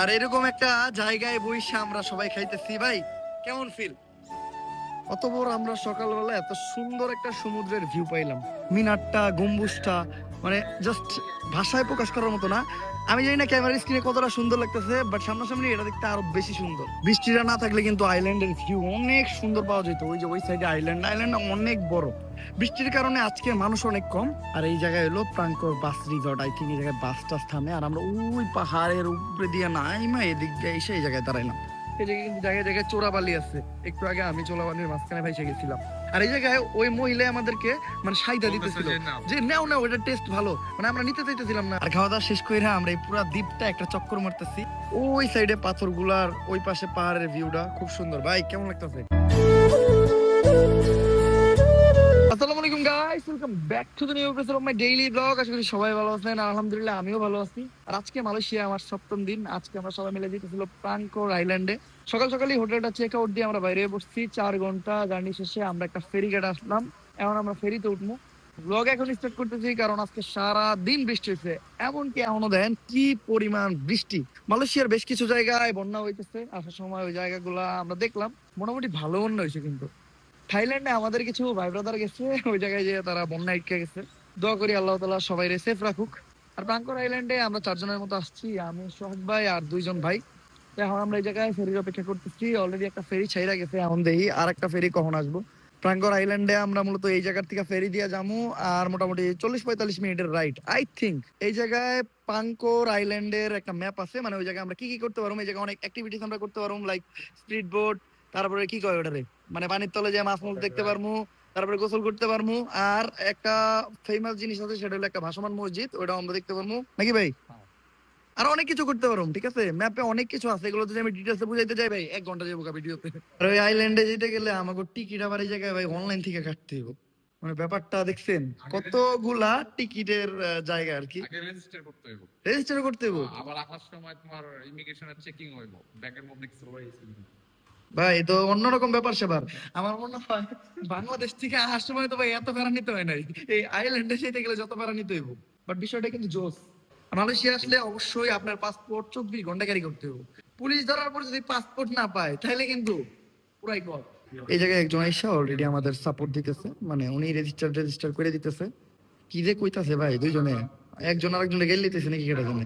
আর এরকম একটা জায়গায় বইসে আমরা সবাই খাইতেছি, ভাই। কেমন ফিল অতবর আমরা সকালবেলা এত সুন্দর একটা সমুদ্রের ভিউ পাইলাম। মিনারটা, গম্বুজটা মানে জাস্ট ভাষায় প্রকাশ করার মতো না। আমি জানি না ক্যামেরা স্ক্রিনে কতটা সুন্দর লাগতেছে বাট সামনাসামনি এটা দেখতে আরও বেশি সুন্দর। বৃষ্টিটা না থাকলে কিন্তু আইল্যান্ডের ভিউ অনেক সুন্দর পাওয়া যেত। ওই যে ওই সাইডে আইল্যান্ড আইল্যান্ড অনেক বড়। বৃষ্টির কারণে আজকে মানুষ অনেক কম। আর এই জায়গায় হলো প্রাঙ্কর বাস রিজর্ট আই থিঙ্ক এই জায়গায় বাস টাস থামে। আর আমরা ওই পাহাড়ের উপরে দিয়ে নাইমা এদিক দিয়ে এসে এই জায়গায় দাঁড়াইলাম। এই জায়গায় কিন্তু জায়গায় জায়গায় চোরাবালি আছে। একটু আগে আমি চোরাবালির মাঝখানে ভাইসে গেছিলাম। আর এই জায়গায় ওই মহিলা আমাদেরকে মানে সাইদা দিতেছিল। যে নাও। নাও এটা টেস্ট ভালো। মানে আমরা নিতে চাইতেছিলাম না। আর খাওয়া দাওয়া শেষ করে আমরা এই পুরো দ্বীপটা একটা চক্কর মারতেছি। ওই সাইডে পাথরগুলার ওই পাশে পাহাড়ের ভিউটা খুব সুন্দর। ভাই কেমন লাগতেছে? আলাইকুম guys welcome back to the new episode of my daily blog আশা করি সবাই ভালো আছেন। আলহামদুলিল্লাহ, আমিও ভালো আছি। আর আজকে মালয়েশিয়া, আমার সপ্তম দিন। আজকে আমরা সবাই মিলে যেতেছিল প্রাঙ্কোর আইল্যান্ডে সকাল সকালই হোটেলটা চেক আউট দিয়ে আমরা বাইরে বসছি। চার ঘণ্টা জার্নি শেষে আমরা একটা ফেরি ঘাটে আসলাম। এখন আমরা ফেরিতে উঠবো। ব্লগ এখন স্টার্ট করতেছি, কারণ আজকে সারা দিন বৃষ্টি হয়েছে এমনকি এখনও দেখেন কি পরিমাণ বৃষ্টি। মালয়েশিয়ার বেশ কিছু জায়গায় বন্যা হইতেছে। আসার সময় ওই জায়গাগুলা আমরা দেখলাম। মোটামুটি ভালো বন্যা হয়েছে কিন্তু। থাইল্যান্ডে আমাদের কিছু ভাই ব্রাদার গেছে, ওই জায়গায় যে তারা বন্যা আটকে গেছে। দোয়া করি আল্লাহ তালা সবাই সেফ রাখুক। আর প্রাঙ্কর আইল্যান্ডে আমরা চারজনের মতো আসছি, আমি, সোহাগ ভাই আর দুইজন ভাই। এখন আমরা এই জায়গায় ফেরির অপেক্ষা করতেছি অলরেডি একটা ফেরি ছাইরা গেছে, এখন দেখি আর একটা ফেরি কখন আসব। প্রাঙ্কর আইল্যান্ডে আমরা মূলত এই জায়গার থেকে ফেরি দিয়ে যাব আর মোটামুটি চল্লিশ পঁয়তাল্লিশ মিনিটের রাইড আই থিঙ্ক এই জায়গায় পাঙ্কোর আইল্যান্ডের একটা ম্যাপ আছে মানে ওই জায়গায় আমরা কি কি করতে পারব, এই জায়গায় অনেক অ্যাক্টিভিটিস আমরা করতে পারব লাইক স্পিড বোট তারপরে কি কয় ওটারে? মানে পানির তলে যে মাছ মুখ দেখতে পারব তারপরে গোসল করতে পারব আর একটা ফেমাস জিনিস আছে সেটা হলো একটা ভাসমান মসজিদ ওটা আমরা দেখতে পারব নাকি ভাই? আর অনেক কিছু করতে পারব ঠিক আছে? ম্যাপে অনেক কিছু আছে এগুলো যদি আমি ডিটেলসে বুঝাইতে যাই ভাই এক ঘণ্টা যাব ভিডিওতে আর ওই আইল্যান্ডে যেতে গেলে আমাকে টিকিট আবার এই জায়গায় ভাই অনলাইন থেকে কাটতে হবে মানে ব্যাপারটা দেখছেন কতগুলা টিকিটের জায়গা আর কি? রেজিস্টার করতে হইব। রেজিস্টার করতে হবে আবার আসার সময় তোমার ইমিগ্রেশনের চেকিং হইব। ব্যাগের মধ্যে কিছু রয়েছে। ভাই তো অন্যরকম ব্যাপার সেবার। আমার মনে হয় বাংলাদেশ থেকে আসার সময় তো ভাই এত প্যারা নিতে হয় নাই। এই আইল্যান্ডে যেতে গেলে যত প্যারা নিতে হইব। বাট বিষয়টা কিন্তু জোস। মালয়েশিয়া আসলে অবশ্যই আপনার পাসপোর্ট চব্বিশ ঘণ্টা ক্যারি করতে হবে পুলিশ ধরার পর যদি পাসপোর্ট না পায় তাহলে কিন্তু পুরাই কর। এই জায়গায় একজন আইসা অলরেডি আমাদের সাপোর্ট দিতেছে। মানে উনি রেজিস্টার রেজিস্টার করে দিতেছে। কি যে কইতাছে ভাই দুইজনে? একজন আরেকজনে গেল দিতেছে নাকি কেটা জানে?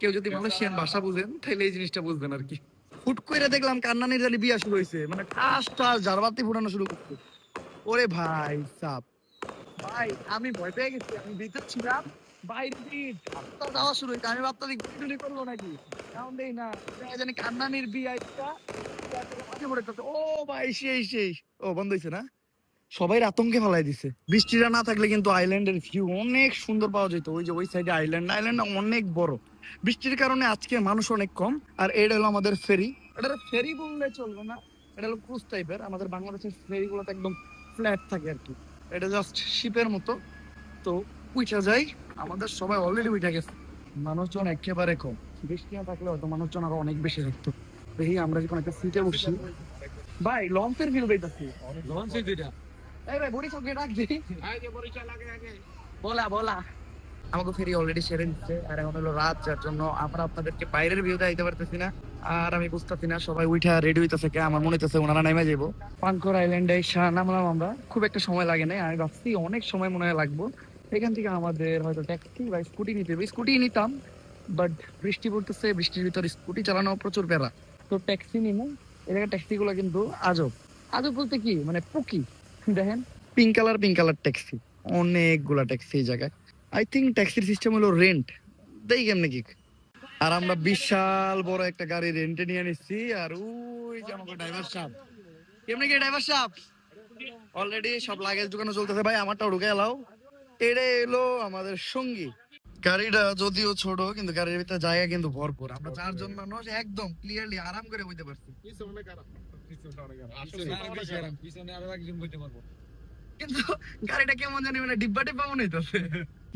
কেউ যদি মালয়েশিয়ান ভাষা বুঝেন তাহলে এই জিনিসটা বুঝবেন আর কি। হুট করে দেখলাম কান্নানির জালি বিয়া শুরু হয়েছে মানে ঠাস টাস ঝাড়বাতি ফুটানো শুরু করছে। ওরে ভাই, সাপ। ভাই, আমি ভয় পেয়ে গেছি, আমি ভিতর ছিলাম বাইরে দিয়ে যাওয়া শুরু হয়েছে আমি ভাবতাম গুলি করল নাকি? কারণ দেই না জানি কান্নানির বিয়া। ও ভাই, সেই সেই। ও, বন্ধ হয়েছে না? সবাই আতঙ্কে ফেলাই দিছে। বৃষ্টিটা না থাকলে কিন্তু আইল্যান্ডের ভিউ অনেক সুন্দর পাওয়া যেত। ওই যে ওই সাইডে আইল্যান্ড আইল্যান্ড অনেক বড়। বৃষ্টির কারণে আজকে মানুষ অনেক কম। আর এটা হলো আমাদের ফেরি এটা ফেরি বললে চলবে না। এটা হলো ক্রুজ টাইপের আমাদের বাংলাদেশের ফেরি গুলোতে একদম ফ্ল্যাট থাকে আর কি। এটা জাস্ট শিপের মতো। তো উঠা যায় আমাদের সবাই অলরেডি উঠে গেছে। মানুষজন একেবারে কম। বৃষ্টি না থাকলে হয়তো মানুষজন আরও অনেক বেশি থাকতো। দেখি আমরা যখন একটা সিটে বসছি ভাই লঞ্চের ভিউ পেয়েছি এই ভাই বলা বলা। আমাকে ফেরি অলরেডি সেরে দিচ্ছে আর এখন হলো রাত যার জন্য আমরা আপনাদেরকে বাইরের দিতে পারতেছি না। আর আমি বুঝতেছি না সবাই উঠা রেডি হইতেছে কে আমার মনে হইতেছে ওনারা নেমে যাব পাঙ্কর আইল্যান্ডে নামলাম আমরা। খুব একটা সময় লাগে না আমি ভাবছি অনেক সময় মনে হয় লাগবো। এখান থেকে আমাদের হয়তো ট্যাক্সি বা স্কুটি নিতে হবে। স্কুটি নিতাম বাট বৃষ্টি পড়তেছে বৃষ্টির ভিতর স্কুটি চালানো প্রচুর প্যারা তো ট্যাক্সি জায়গায় ট্যাক্সি গুলো কিন্তু আজব। আজব বলতে কি? মানে পুকি। দেখেন? Pink colour pink colour taxi অনেকগুলা ট্যাক্সি এই জায়গায়। আই থিঙ্ক ট্যাক্সির সিস্টেম হলো রেন্ট দেই কেমনে কি আর আমরা বিশাল বড় একটা গাড়ি রেন্টে নিয়ে নিচ্ছি, আর ওই যে ড্রাইভার সাহেব। কেমনে কি ড্রাইভার সাহেব? অলরেডি সব লাগেজ দোকানে চলতেছে ভাই, আমারটাও ঢুকে এলাও এটা এলো আমাদের সঙ্গী। গাড়িটা যদিও ছোট কিন্তু গাড়ির ভিতরে জায়গা কিন্তু ভরপুর। আমরা চারজন মানুষ একদম ক্লিয়ারলি আরাম করে বইতে পারছি। কিন্তু গাড়িটা কেমন জানি মানে ডিব্বা টিব্বা মনে হইতেছে।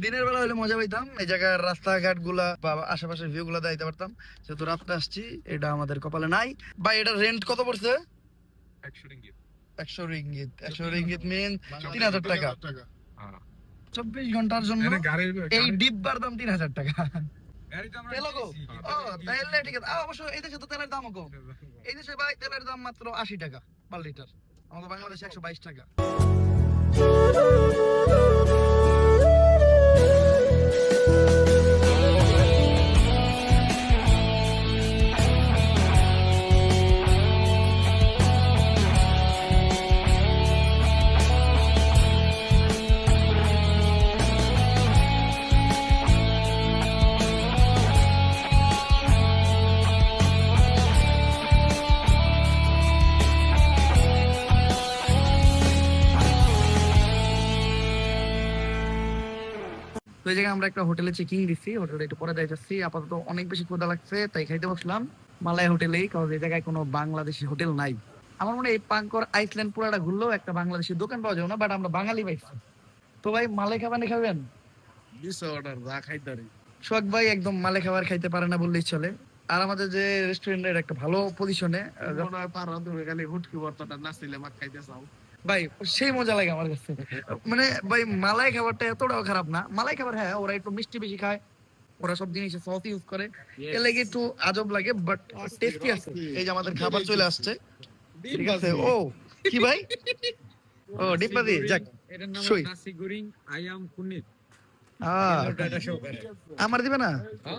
দিনের বেলা হলে মজা পাইতাম এই জায়গার রাস্তাঘাটগুলা বা আশেপাশের ভিউ গুলা পারতাম। যেহেতু রাত্রে আসছি এটা আমাদের কপালে নাই। বা এটা রেন্ট কত পড়ছে? একশো রিঙ্গিত। একশো রিঙ্গিত মিন তিন হাজার টাকা। চব্বিশ ঘণ্টার জন্য এই ডিব্বার দাম তিন হাজার টাকা। তাহলে ঠিক আছে। অবশ্য এই দেশে তো তেলের দাম কম। এই দেশে ভাই তেলের দাম মাত্র আশি টাকা পার লিটার। আমাদের বাংলাদেশে একশো বাইশ টাকা। তো এই জায়গায় আমরা একটা হোটেলে চেকিং দিচ্ছি হোটেলে একটু পরে যাইতেছি আপাতত অনেক বেশি ক্ষুধা লাগছে তাই খাইতে বসলাম। মালাই হোটেলেই কারণ এই জায়গায় কোনো বাংলাদেশি হোটেল নাই। আমার মনে এই পাঙ্কর আইসল্যান্ড পুরাটা ঘুরলেও একটা বাংলাদেশি দোকান পাওয়া যাবে না বাট আমরা বাঙালি পাইছি তো ভাই মালাই খাবার খাবেন? যা খাইতারি সোহাগ ভাই একদম মালে খাবার খাইতে পারে না বললেই চলে। আর আমাদের যে রেস্টুরেন্টের একটা ভালো পজিশনে মনে হয় পারো তুমি খালি হুটকি বর্তটা মাছ খাইতে চাও। ভাই সেই মজা লাগে আমার কাছে। মানে ভাই মালাই খাবারটা এতটাও খারাপ না। মালাই খাবার হ্যাঁ ওরা একটু মিষ্টি বেশি খায়। ওরা সব জিনিসে সস ইউজ করে। এর লাগে একটু আজব লাগে বাট টেস্টি আছে। এই যে আমাদের খাবার চলে আসছে। ঠিক আছে। ও কি ভাই? ও ডিপ্পাদি যাক এটার নাম নাসি গুরিং আয়াম কুনিত আমার দিবে না? হ্যাঁ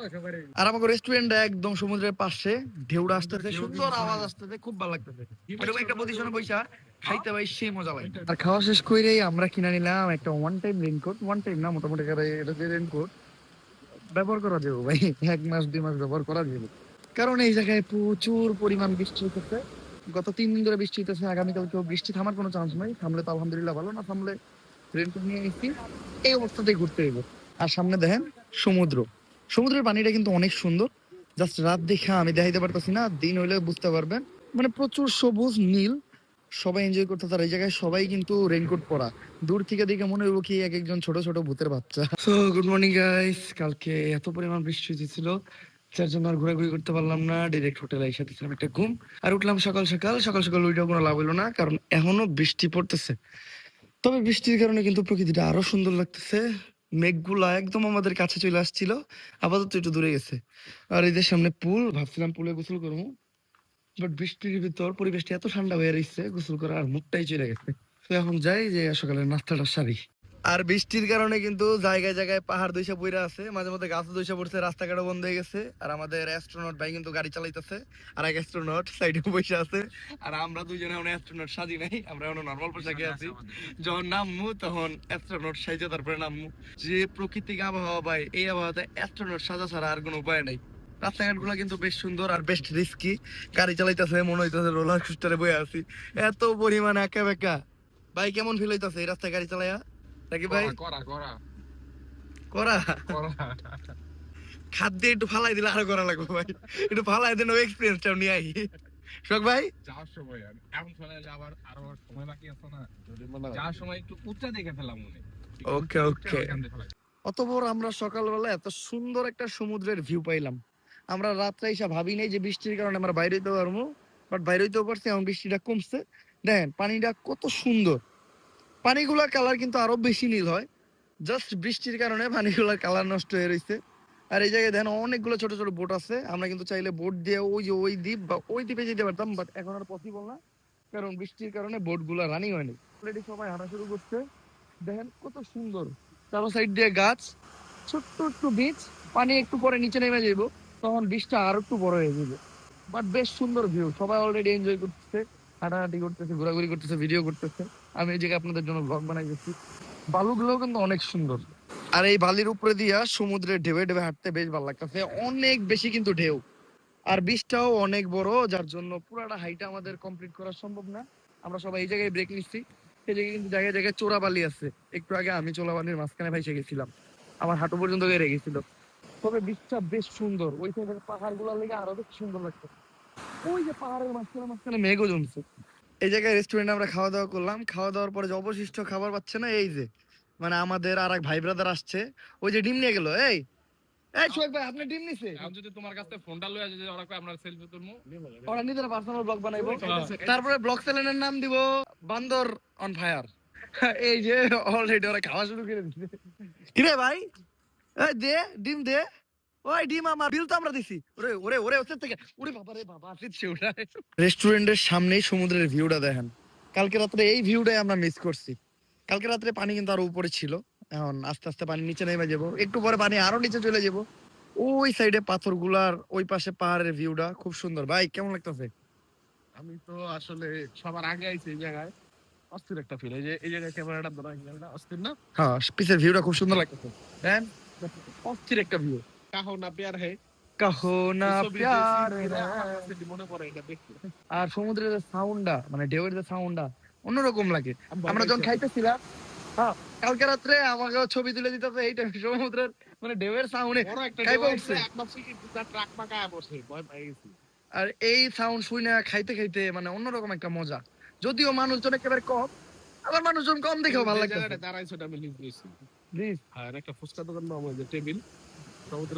আর আমাকে রেস্টুরেন্ট একদম সমুদ্রের পাশে ঢেউটা আসতেছে সুন্দর আওয়াজ আসতেছে খুব ভালো লাগতেছে। একটা পজিশনে বসা খাইতে ভাই সেই মজা লাগে। আর খাওয়া শেষ করেই আমরা কিনে নিলাম একটা one time raincoat one time না, মোটামুটি এটা যে রেইনকোট ব্যবহার করা যাবে ভাই। এক মাস, দুই মাস ব্যবহার করা যাবে। কারণ এই জায়গায় প্রচুর পরিমাণ বৃষ্টি হচ্ছে গত তিন দিন ধরে বৃষ্টি হতেছে আগামীকালকেও বৃষ্টি থামার কোনো চান্স নাই। থামলে তো আলহামদুলিল্লাহ ভালো, না থামলে রেইনকোট নিয়ে এসেছি এই অবস্থাতেই ঘুরতে হইব। আর সামনে দেখেন সমুদ্র। সমুদ্রের পানিটা কিন্তু অনেক সুন্দর। জাস্ট রাত দেখে আমি দেখাইতে পারতেছি না, দিন হইলে বুঝতে পারবেন। মানে প্রচুর সবুজ নীল। সবাই এনজয় করতে তার এই জায়গায় সবাই কিন্তু রেইনকোট পরা। দূর থেকে দেখে মনে হলো কি এক একজন ছোট ছোট ভূতের বাচ্চা। সো গুড মর্নিং গাইস কালকে এত পরিমাণ বৃষ্টি হয়েছিল যার জন্য আর ঘোরাঘুরি করতে পারলাম না। ডিরেক্ট হোটেলে এসে দিয়েছিলাম একটা ঘুম। আর উঠলাম সকাল সকাল। সকাল সকাল উঠেও কোনো লাভ হলো না, কারণ এখনও বৃষ্টি পড়তেছে। তবে বৃষ্টির কারণে কিন্তু প্রকৃতিটা আরও সুন্দর লাগতেছে। মেঘগুলা একদম আমাদের কাছে চলে আসছিল। আপাতত একটু দূরে গেছে। আর এদের সামনে পুল, ভাবছিলাম পুলে গোসল করব। বাট বৃষ্টির ভিতর এত ঠান্ডা হয়ে রয়েছে গোসল মুখটাই চলে গেছে। তো এখন যাই যে সকালে নাস্তাটা সারি। আর বৃষ্টির কারণে কিন্তু জায়গায় জায়গায় পাহাড় বইরা আছে, মাঝে মধ্যে পড়ছে, রাস্তাঘাটও বন্ধ হয়ে গেছে, আর আমাদের অ্যাস্ট্রোনট ভাই কিন্তু গাড়ি চালাইতেছে, আর এক অ্যাস্ট্রোনট সাইডে বসে আছে, আর আমরা দুজনে এখন অ্যাস্ট্রোনট সাজি নাই, আমরা এখন নর্মাল পোশাকে আছি। যখন নামমু তখন অ্যাস্ট্রোনট সাইজে তারপরে নামমু। যে প্রকৃতিক আবহাওয়া ভাই, এই আবহাওয়াতে অ্যাস্ট্রোনট সাজা ছাড়া আর কোনো উপায় নাই। রাস্তাঘাটগুলা কিন্তু বেশ সুন্দর আর বেশ রিস্কি গাড়ি চালাইতেছে মনে হইতেছে রোলার কোস্টারে বয়ে আছি। এত পরিমাণে একা বেকা। ভাই কেমন ফিল হইতাছে এই রাস্তায় গাড়ি চালাইয়া নাকি ভাই? করা করা করা। করা? খাদ্য একটু ফালাই দিলে আরও করা লাগবে ভাই। একটু ফালাই দেন ওই এক্সপিরিয়েন্সটাও নিয়ে আই। শোক ভাই? যাওয়ার সময় এখন আবার আরও সময় বাকি আছে না? যাওয়ার সময় একটু উচ্চা দেখে ফেলাম মনে ওকে ওকে। অতপর আমরা সকালবেলা এত সুন্দর একটা সমুদ্রের ভিউ পাইলাম। আমরা রাত্রে এসে ভাবি নাই যে বৃষ্টির কারণে আমরা বাইরে হইতে পারব বাট বাইরে হইতেও পারছি, এখন বৃষ্টিটা কমছে। দেখেন, পানিটা কত সুন্দর। পানিগুলার কালার কিন্তু আরও বেশি নীল হয়। জাস্ট বৃষ্টির কারণে পানিগুলার কালার নষ্ট হয়ে রয়েছে আর এই জায়গায় দেখেন অনেকগুলো ছোট ছোট বোট আছে। আমরা কিন্তু চাইলে বোট দিয়ে ওই যে ওই দ্বীপ বা ওই দ্বীপে যেতে পারতাম বাট এখন আর পসিবল না। কারণ বৃষ্টির কারণে বোটগুলা রানিং হয়নি। অলরেডি সবাই হাঁটা শুরু করছে। দেখেন কত সুন্দর। চারো সাইড দিয়ে গাছ, ছোট্ট একটু বীজ পানি একটু পরে নিচে নেমে যাইব। তখন বীজটা আরও একটু বড় হয়ে যাবে। বাট বেশ সুন্দর ভিউ সবাই অলরেডি এনজয় করতেছে, হাঁটাহাঁটি করতেছে, ঘোরাঘুরি করতেছে ভিডিও করতেছে। আমি এই জায়গায় আপনাদের জন্য ব্লগ বানাই গেছি বালুগুলো কিন্তু অনেক সুন্দর। আর এই বালির উপরে দিয়া সমুদ্রের ঢেউে ঢেউে হাঁটতে বেশ ভালো লাগতেছে। অনেক বেশি কিন্তু ঢেউ। আর বীজটাও অনেক বড়, যার জন্য পুরাটা হাইটা আমাদের কমপ্লিট করা সম্ভব না। আমরা সবাই এই জায়গায় ব্রেক নিচ্ছি। সেই জায়গায় কিন্তু জায়গায় জায়গায় চোরা বালি আছে। একটু আগে আমি চোরা বালির মাঝখানে ভাইসে গেছিলাম। আমার হাঁটু পর্যন্ত গিয়ে গেছিল। তবে বীজটা বেশ সুন্দর। ওই সাইডের পাহাড়গুলার লেগে আরও বেশ সুন্দর লাগছে। ওই যে পাহাড়ের মাঝখানে মাঝখানে মেঘও জমছে। এই জায়গায় রেস্টুরেন্টে আমরা খাওয়া দাওয়া করলাম। খাওয়া দাওয়ার পরে যে অবশিষ্ট খাবার পাচ্ছে না এই যে। মানে আমাদের আর এক ভাই ব্রাদার আসছে। ওই যে ডিম নিয়ে গেল এই। এই সোহেব ভাই আপনি ডিম নিছে আমি যদি তোমার কাছে ফোনটা লয়ে যদি ওরা কই আপনার সেলফি তুলমু ওরা নিজেরা পার্সোনাল ব্লগ বানাইবো। তারপরে ব্লগ চ্যানেলের নাম দিব বান্দর অন ফায়ার এই যে অলরেডি ওরা খাওয়া শুরু করে দিছে। কিরে ভাই? এই দে ডিম দে। ওই ডি মামা বিল তো আমরা দিছি। ওরে ওরে ওরে ওসে থেকে। ওরে বাবা রে বাবা আসিছে ওটা রেস্টুরেন্টের সামনেই সমুদ্রের ভিউটা দেখেন। কালকে রাত্রে এই ভিউটাই আমরা মিস করছি। কালকে রাত্রে পানি কিন্তু আরও উপরে ছিল। এখন আস্তে আস্তে পানি নিচে নেমে যাব। একটু পরে পানি আরও নিচে চলে যাব। ওই সাইডে পাথরগুলার ওই পাশে পাহাড়ের ভিউটা খুব সুন্দর। ভাই কেমন লাগতেছে? আমি তো আসলে সবার আগে আইছি এই জায়গায়। অস্থির একটা ফিল এই যে এই জায়গায় ক্যামেরাটা ধরা অস্থির না? হ্যাঁ পিছের ভিউটা খুব সুন্দর লাগতেছে। দেন অস্থির একটা ভিউ কাহো না পেয়ার হে। কাহো না প্যার আর সমুদ্রের যে সাউন্ডটা মানে ঢেউয়ের যে সাউন্ডটা অন্যরকম লাগে। আমরা যখন খাইতেছিলাম হ্যাঁ কালকে রাত্রে আমাকে ছবি তুলে দিতে এইটা সমুদ্রের মানে ঢেউয়ের সাউন্ডে আর এই সাউন্ড শুনে খাইতে খাইতে মানে অন্যরকম একটা মজা। যদিও মানুষজন একেবারে কম আবার মানুষজন কম দেখেও ভালো লাগে দাঁড়াইছো আমি লিখ দিয়েছি। আর একটা ফুচকা দোকান নাম ওই টেবিল।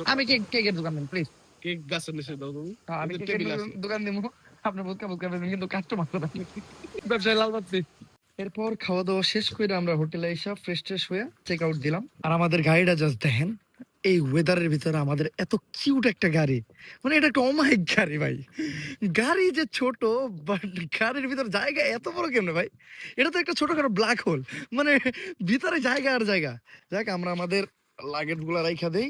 আমি কেক কেকের দোকান দিন প্লিজ কেক গাছের নিচে দাও তুমি। আমি টেবিল দোকান দিব। আপনি দেবেন কিন্তু কাস্টমার। ব্যবসায় লাল এরপর খাওয়া দাওয়া শেষ করে আমরা হোটেলে এসে ফ্রেশ ট্রেশ হয়ে চেক আউট দিলাম। আর আমাদের গাড়িটা জাস্ট দেখেন। এই ওয়েদারের ভিতরে আমাদের এত কিউট একটা গাড়ি। মানে এটা একটা অমায়িক গাড়ি ভাই। গাড়ি যে ছোট বাট গাড়ির ভিতর জায়গা এত বড় কেমনে ভাই? এটা তো একটা ছোটখাটো ব্ল্যাক হোল মানে ভিতরে জায়গা আর জায়গা। যাক আমরা আমাদের লাগেজগুলা রাইখা দেই।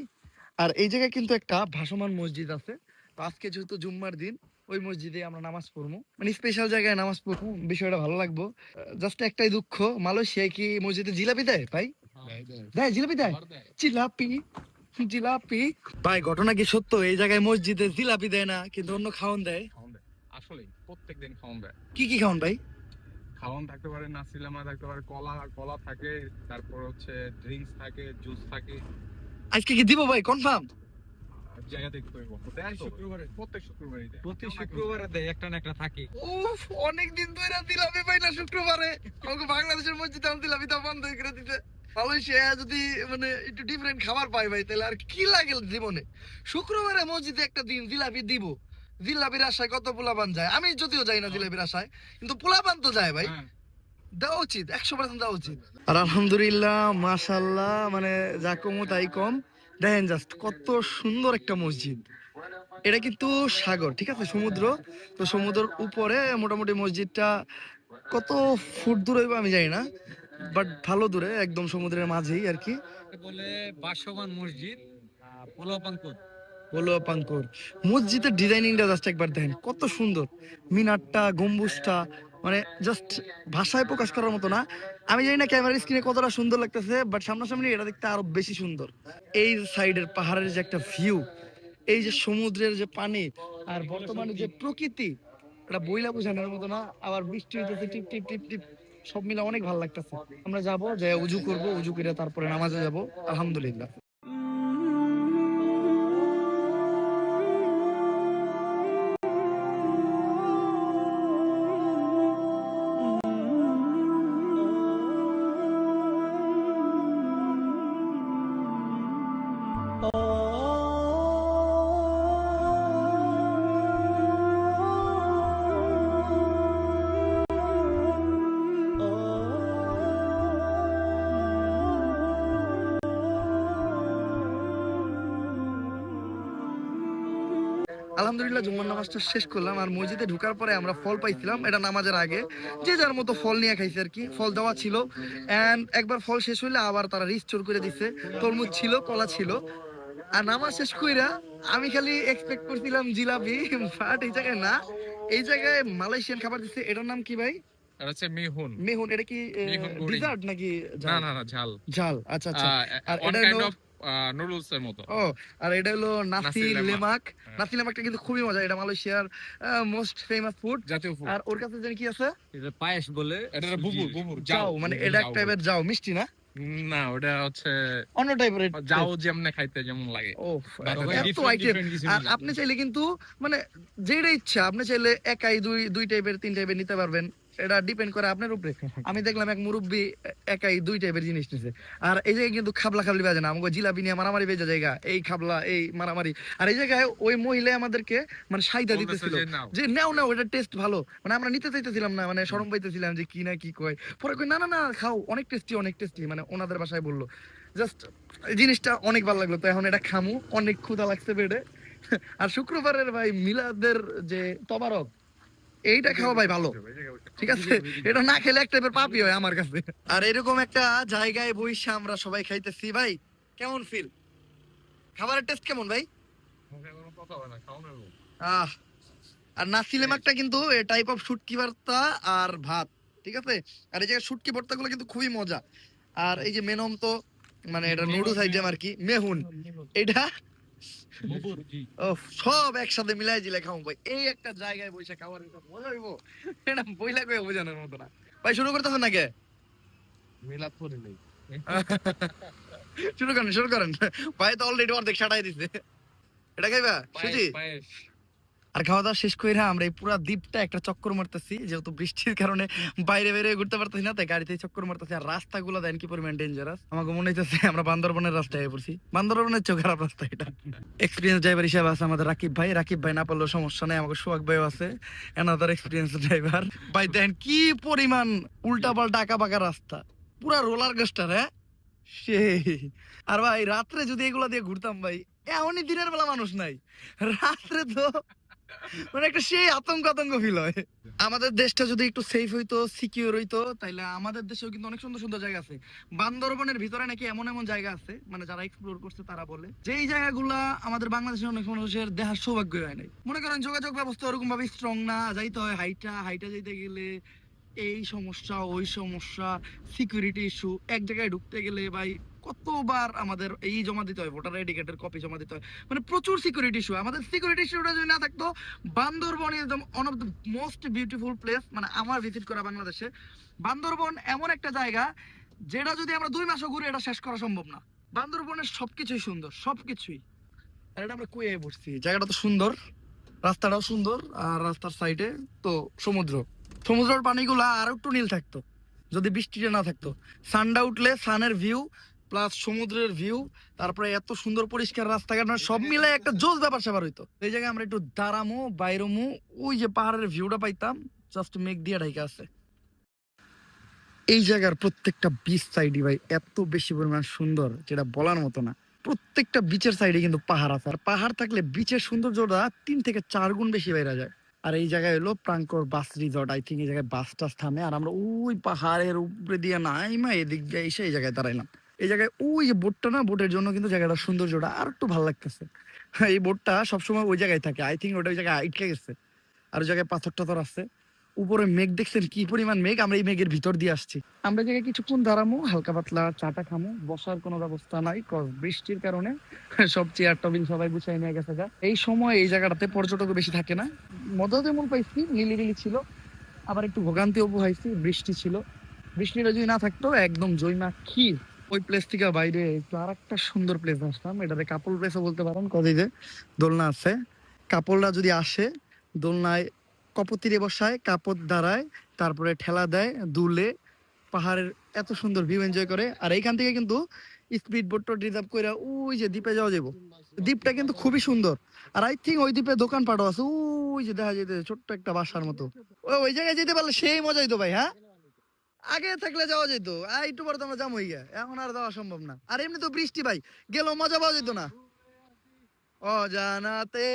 আর এই জায়গায় কিন্তু একটা ভাসমান মসজিদ আছে। তো আজকে যেহেতু জুম্মার দিন ওই মসজিদে আমরা নামাজ পড়ব। মানে স্পেশাল জায়গায় নামাজ পড়ব বিষয়টা ভালো লাগবো। জাস্ট একটাই দুঃখ মালয়েশিয়ায় কি মসজিদে জিলাপি দেয় ভাই? দেয়, দেয়। জিলাপি দেয়। জিলাপি। জিলাপি। ভাই ঘটনা কি সত্য? এই জায়গায় মসজিদে জিলাপি দেয় না কিন্তু অন্য খাওয়ান দেয়। আসলে প্রত্যেকদিন খাওয়ান দেয়। কি কি খাওয়ান ভাই? খাওয়ান থাকতে পারে নাসিলামা থাকতে পারে কলা কলা থাকে তারপর হচ্ছে ড্রিঙ্কস থাকে জুস থাকে। আজকে কি দিব ভাই? কনফার্ম জায়গা দেখতে শুক্রবারে। প্রত্যেক প্রতি কেউ শুক্রবারে দেয় একটা না একটা থাকে। উফ অনেক দিন ধরে জিলাপি পাই না শুক্রবারে। আমাকে বাংলাদেশের মসজিদে আমি জিলাপি তো বন্ধ করে দিতে মালয়েশিয়া যদি মানে একটু ডিফারেন্ট খাবার পাই ভাই তাহলে আর কি লাগে জীবনে? শুক্রবারে মসজিদে একটা দিন জিলাপি দিব। জিলাপির আশায় কত পোলাপান যায়? আমি যদিও যাই না জিলাপির আশায় কিন্তু পোলাপান তো যায় ভাই। হ্যাঁ। দেওয়া উচিত একশো পার্সেন্ট দেওয়া উচিত। আর আলহামদুলিল্লাহ মাশাল্লাহ মানে যা কমও তাই কম। দেখেন জাস্ট কত সুন্দর একটা মসজিদ। এটা কিন্তু সাগর ঠিক আছে সমুদ্র? তো সমুদ্রের উপরে মোটামুটি মসজিদটা কত ফুট দূরে হইবো আমি জানি না। বাট ভালো দূরে একদম সমুদ্রের মাঝেই আর কি। বলে বাসমান মসজিদ পোলাপাঙ্কুর বলো পাঙ্কুর মসজিদের ডিজাইনিংটা জাস্ট একবার দেখেন কত সুন্দর। মিনারটা গম্বুজটা মানে জাস্ট ভাষায় প্রকাশ করার মতো না। আমি জানি না ক্যামেরার স্ক্রিনে কতটা সুন্দর লাগতেছে বাট সামনাসামনি এটা দেখতে আরও বেশি সুন্দর। এই সাইডের পাহাড়ের যে একটা ভিউ এই যে সমুদ্রের যে পানি আর বর্তমানে যে প্রকৃতি এটা বইলা বোঝানোর মতো না আবার বৃষ্টি হইতেছে টিপ টিপ টিপ টিপ। সব মিলে অনেক ভালো লাগতেছে। আমরা যাব যে উজু করব, উজু করে তারপরে নামাজে যাব। আলহামদুলিল্লাহ। আলহামদুলিল্লাহ জুম্মার নামাজটা শেষ করলাম আর মসজিদে ঢুকার পরে আমরা ফল পাইছিলাম এটা নামাজের আগে। যে যার মতো ফল নিয়ে খাইছে আর কি ফল দেওয়া ছিল। এন্ড একবার ফল শেষ হইলে আবার তারা রিস্টোর করে দিছে তরমুজ ছিল কলা ছিল। আর নামাজ শেষ কইরা আমি খালি এক্সপেক্ট করছিলাম জিলাপি বাট এই জায়গায় না এই জায়গায় মালয়েশিয়ান খাবার দিচ্ছে এটার নাম কি ভাই? হচ্ছে মেহুন। মেহুন এটা কি ডিজার্ট নাকি না না না ঝাল। ঝাল আচ্ছা আচ্ছা। আর এটা নুডলস এর মতো। ও আর এটা হলো নাসি লেমাক। হ্যাঁ। নাসি লেমাকটা কিন্তু খুবই মজা এটা মালয়েশিয়ার মোস্ট ফেমাস ফুড জাতীয় ফুড আর ওর কাছে জানি কি আছে? এটা পায়েস বলে এটা একটা বুবুর বুবুর যাও মানে এটা এক টাইপের যাও মিষ্টি না? না ওটা হচ্ছে অন্য টাইপের যাও যেমনে খাইতে যেমন লাগে। আপনি চাইলে কিন্তু মানে যেটা ইচ্ছা আপনি চাইলে একাই দুই দুই টাইপের তিন টাইপের নিতে পারবেন। এটা ডিপেন্ড করে আপনার উপরে। আমি দেখলাম এক মুরব্বী একাই দুই টাইপের জিনিস নিছে। আর এই জায়গায় কিন্তু খাবলা খাবলি বাজে না আমাকে জিলাপি নিয়ে মারামারি বেজে জায়গা এই খাবলা এই মারামারি। আর এই জায়গায় ওই মহিলা আমাদেরকে মানে সাইদা দিতেছিল। যে নাও। নাও এটা টেস্ট ভালো। মানে আমরা নিতে চাইতেছিলাম না মানে শরম পাইতেছিলাম যে কি না কি কয়? পরে কই না না না খাও। অনেক টেস্টি অনেক টেস্টি মানে ওনাদের বাসায় বলল। জাস্ট জিনিসটা অনেক ভালো লাগল। তো এখন এটা খামু অনেক ক্ষুধা লাগছে বেড়ে আর শুক্রবারের ভাই মিলাদের যে তবারক এইটা খাওয়া ভাই ভালো। ঠিক আছে? এটা না খেলে এক টাইপের পাপি হয় আমার কাছে। আর এরকম একটা জায়গায় বইসা আমরা সবাই খাইতেছি ভাই কেমন ফিল খাবারের টেস্ট কেমন ভাই? আহ আর নাসিলে মাকটা কিন্তু টাইপ অফ শুটকি ভর্তা আর ভাত ঠিক আছে? আর এই জায়গায় শুটকি ভর্তা গুলো কিন্তু খুবই মজা। আর এই যে মেনম তো মানে এটা নুডলস আইটেম আর কি মেহুন। এটা সব একসাথে মিলাই দিলে খাও ভাই। এই একটা জায়গায় বসে খাওয়ার মজা হইব। এটা বইলা কয়ে বোঝানোর মতো না। ভাই শুরু করতেছেন নাকি? মিলাদ করে নেই। শুরু করেন শুরু করেন। ভাই তো অলরেডি অর্ধেক সাটাই দিছে। এটা খাইবা? সুজি? আর খাওয়া দাওয়া শেষ করে আমরা এই পুরো দ্বীপটা একটা চক্কর মারতেছি, যেহেতু বৃষ্টির কারণে বাইরে বেরিয়ে ঘুরতে পারতেছি না, তাই গাড়িতে চক্কর মারতেছি। আর রাস্তাগুলো দেন কি পরিমাণ ডেঞ্জারাস আমাকে মনে হইতেছে আমরা বান্দরবনের রাস্তায় পড়ছি। বান্দরবনের চেয়ে খারাপ রাস্তা এটা। এক্সপিরিয়েন্স ড্রাইভার হিসেবে আছে আমাদের রাকিব ভাই। রাকিব ভাই না পারলেও সমস্যা নেই, আমাকে সোহাগ ভাইও আছে এনাদার এক্সপিরিয়েন্স ড্রাইভার ভাই দেন কি পরিমাণ উল্টা পাল্টা আঁকা বাঁকা রাস্তা। পুরা রোলার কোস্টার হ্যাঁ? সেই। আর ভাই, রাত্রে যদি এগুলা দিয়ে ঘুরতাম ভাই, এমনই দিনের বেলা মানুষ নাই। রাত্রে তো মানে একটা সেই আতঙ্ক আতঙ্ক ফিল হয়। আমাদের দেশটা যদি একটু সেফ হইতো সিকিউর হইতো আমাদের দেশেও কিন্তু অনেক সুন্দর সুন্দর জায়গা আছে। বান্দরবনের ভিতরে নাকি এমন এমন জায়গা আছে মানে যারা এক্সপ্লোর করছে তারা বলে, যে এই জায়গাগুলা আমাদের বাংলাদেশের অনেক মানুষের দেখার সৌভাগ্য হয় নাই। মনে করেন যোগাযোগ ব্যবস্থা ওরকম ভাবে স্ট্রং না, যাইতে হয় হাইটা হাইটা যাইতে গেলে এই সমস্যা, ওই সমস্যা সিকিউরিটি ইস্যু এক জায়গায় ঢুকতে গেলে ভাই কতবার আমাদের এই জমা দিতে হয়, ভোটার আইডি কার্ডের কপি জমা দিতে হয়। মানে প্রচুর সিকিউরিটি ইস্যু আমাদের সিকিউরিটি ইস্যুটা যদি না থাকতো, Bandarban is one of the most beautiful place মানে আমার ভিজিট করা বাংলাদেশে। বান্দরবন এমন একটা জায়গা, যেটা যদি আমরা দুই মাসও ঘুরে এটা শেষ করা সম্ভব না। বান্দরবনের সবকিছুই সুন্দর, সবকিছুই। আর এটা আমরা কুয়ে বসছি জায়গাটা তো সুন্দর, রাস্তাটাও সুন্দর, আর রাস্তার সাইডে তো সমুদ্র। সমুদ্রের পানিগুলা আর একটু নীল থাকতো, যদি বৃষ্টিটা না থাকতো। সানডা উঠলে সানের ভিউ প্লাস সমুদ্রের ভিউ তারপরে এত সুন্দর পরিষ্কার রাস্তাঘাট মানে সব মিলে একটা জোস ব্যাপার স্যাপার হইতো। এই জায়গায় আমরা একটু দাঁড়ামো, বাইরমো, ওই যে পাহাড়ের ভিউটা পাইতাম জাস্ট মেঘ দিয়ে ঢাইকা আছে। এই জায়গার প্রত্যেকটা বিচ সাইডই ভাই এত বেশি পরিমাণ সুন্দর, যেটা বলার মতো না। প্রত্যেকটা বিচের সাইডে কিন্তু পাহাড় আছে। আর পাহাড় থাকলে বিচের সৌন্দর্যটা তিন থেকে চার গুণ বেশি বেড়ে যায়। আর এই জায়গায় হলো প্রাঙ্কর বাস রিসর্ট আই থিঙ্ক এই জায়গায় বাস টাস থামে। আর আমরা ওই পাহাড়ের উপরে দিয়ে নাইমা এদিক দিয়ে এসে এই জায়গায় দাঁড়াইলাম। এই জায়গায়, ওই যে বোটটা না, বোটের জন্য কিন্তু জায়গাটার সৌন্দর্যটা আর একটু ভালো লাগতেছে। এই বোটটা সবসময় ওই জায়গায় থাকে। আই থিঙ্ক ওটা ওই জায়গায় আটকে গেছে। আর ওই জায়গায় পাথর টাথর আছে। উপরে মেঘ, দেখছেন কি পরিমাণ মেঘ? আমরা এই মেঘের ভিতর দিয়ে আসছি। আমরা জায়গায় কিছুক্ষণ দাঁড়ামো, হালকা পাতলা চাটা খামো। বসার কোনো ব্যবস্থা নাই বৃষ্টির কারণে সব চেয়ার টেবিল সবাই গুছাই নিয়ে গেছে গা। এই সময় এই জায়গাটাতে পর্যটক বেশি থাকে না। মজা যেমন পাইছি নিলিবিলি ছিল। আবার একটু ভোগান্তিও পোহাইছি বৃষ্টি ছিল। বৃষ্টিটা যদি না থাকতো, একদম জৈমা ক্ষীর। ওই প্লেস থেকে বাইরে একটু আর সুন্দর প্লেস আসলাম। এটাতে কাপড় প্লেসও বলতে পারেন কদিজে দোলনা আছে। কাপড়রা যদি আসে, দোলনায় কপতিরে বসায়, কাপড় দাঁড়ায়, তারপরে ঠেলা দেয়, দুলে, পাহাড়ের এত সুন্দর ভিউ এনজয় করে। আর এইখান থেকে কিন্তু স্পিড বোটটা রিজার্ভ করে ওই যে দ্বীপে যাওয়া যাব দ্বীপটা কিন্তু খুবই সুন্দর। আর আই থিঙ্ক ওই দ্বীপে দোকান দোকানপাটও আছে, ওই যে দেখা যেতে ছোট্ট একটা বাসার মতো। ওই জায়গায় যেতে পারলে সেই মজাই তো ভাই হ্যাঁ? আগে থাকলে যাওয়া যেত আর একটু পরে তো আমরা যাবোই গা। এখন আর যাওয়া সম্ভব না। আর এমনি তো বৃষ্টি ভাই গেলেও মজা পাওয়া যেত না। অজানাতে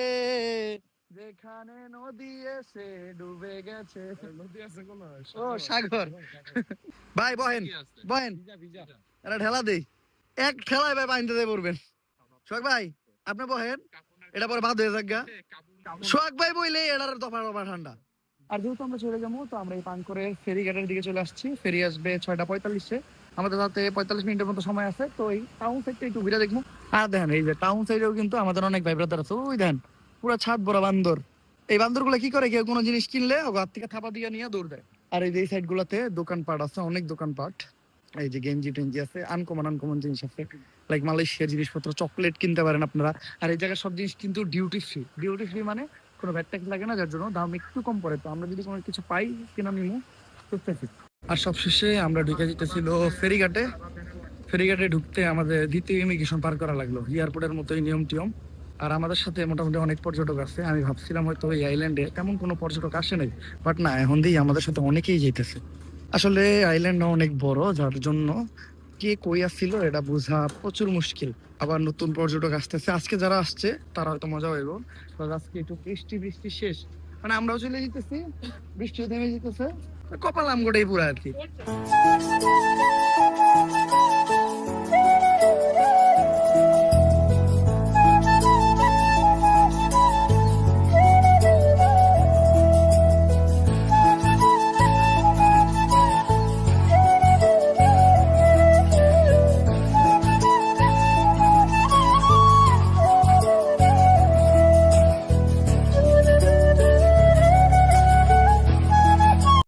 যেখানে নদী এসে ডুবে গেছে। নদী আছে কোনো? ও সাগর। ভাই বহেন বহেন। এটা ঠেলা দেই। এক ঠেলায় ভাই বাইনতে দিয়ে পড়বেন। সোহাগ ভাই আপনি বহেন এটা পরে বাদ হয়ে গা। সোহাগ ভাই বইলে এটার দফা দফা ঠান্ডা। আর যেহেতু আমরা চলে যাব, তো আমরা এই পান করে ফেরি ঘাটের দিকে চলে আসছি। ফেরি আসবে ছয়টা পঁয়তাল্লিশে। আমাদের হাতে পঁয়তাল্লিশ মিনিটের মতো সময় আছে, তো এই টাউন সাইডটা একটু ঘুরে দেখব। আর দেখেন, এই যে টাউন সাইডেও কিন্তু আমাদের অনেক ভাই ব্রাদার আছে। ওই দেখেন, পুরো ছাদ ভরা বান্দর। এই বান্দরগুলো কি করে? কেউ কোনো জিনিস কিনলে হাত থেকে থাপা দিয়ে নিয়ে দৌড় দেয়। আর এই যে এই সাইড গুলাতে দোকানপাট আছে, অনেক দোকানপাট। এই যে গেঞ্জি টেঞ্জি আছে আনকমন আনকমন জিনিস আছে। লাইক মালয়েশিয়ার জিনিসপত্র চকলেট কিনতে পারেন আপনারা। আর এই জায়গায় সব জিনিস কিন্তু ডিউটি ফ্রি ডিউটি ফ্রি মানে কোনো ভ্যাট ট্যাক্স লাগে না, যার জন্য দাম একটু কম পড়ে। তো আমরা যদি কোনো কিছু পাই, কিনা নিমু খুঁজতেছি আর সবশেষে আমরা ঢুকে যেতেছিল ফেরিঘাটে। ফেরিঘাটে ঢুকতে আমাদের দ্বিতীয় ইমিগ্রেশন পার করা লাগল। এয়ারপোর্টের মতোই নিয়ম টিয়ম। আর আমাদের সাথে মোটামুটি অনেক পর্যটক আছে। আমি ভাবছিলাম হয়তো এই আইল্যান্ডে তেমন কোনো পর্যটক আসে নাই। বাট না, এখন দিয়ে আমাদের সাথে অনেকেই যেতেছে আসলে আইল্যান্ডটা অনেক বড়, যার জন্য কে কই আসছিল এটা বোঝা প্রচুর মুশকিল। আবার নতুন পর্যটক আসতেছে। আজকে যারা আসছে, তারা হয়তো মজা হইব আজকে একটু বৃষ্টি বৃষ্টি শেষ। মানে আমরাও চলে যেতেছি। বৃষ্টিও থেমে যেতেছে। কপাল আমগোটাই পুরো আর কি।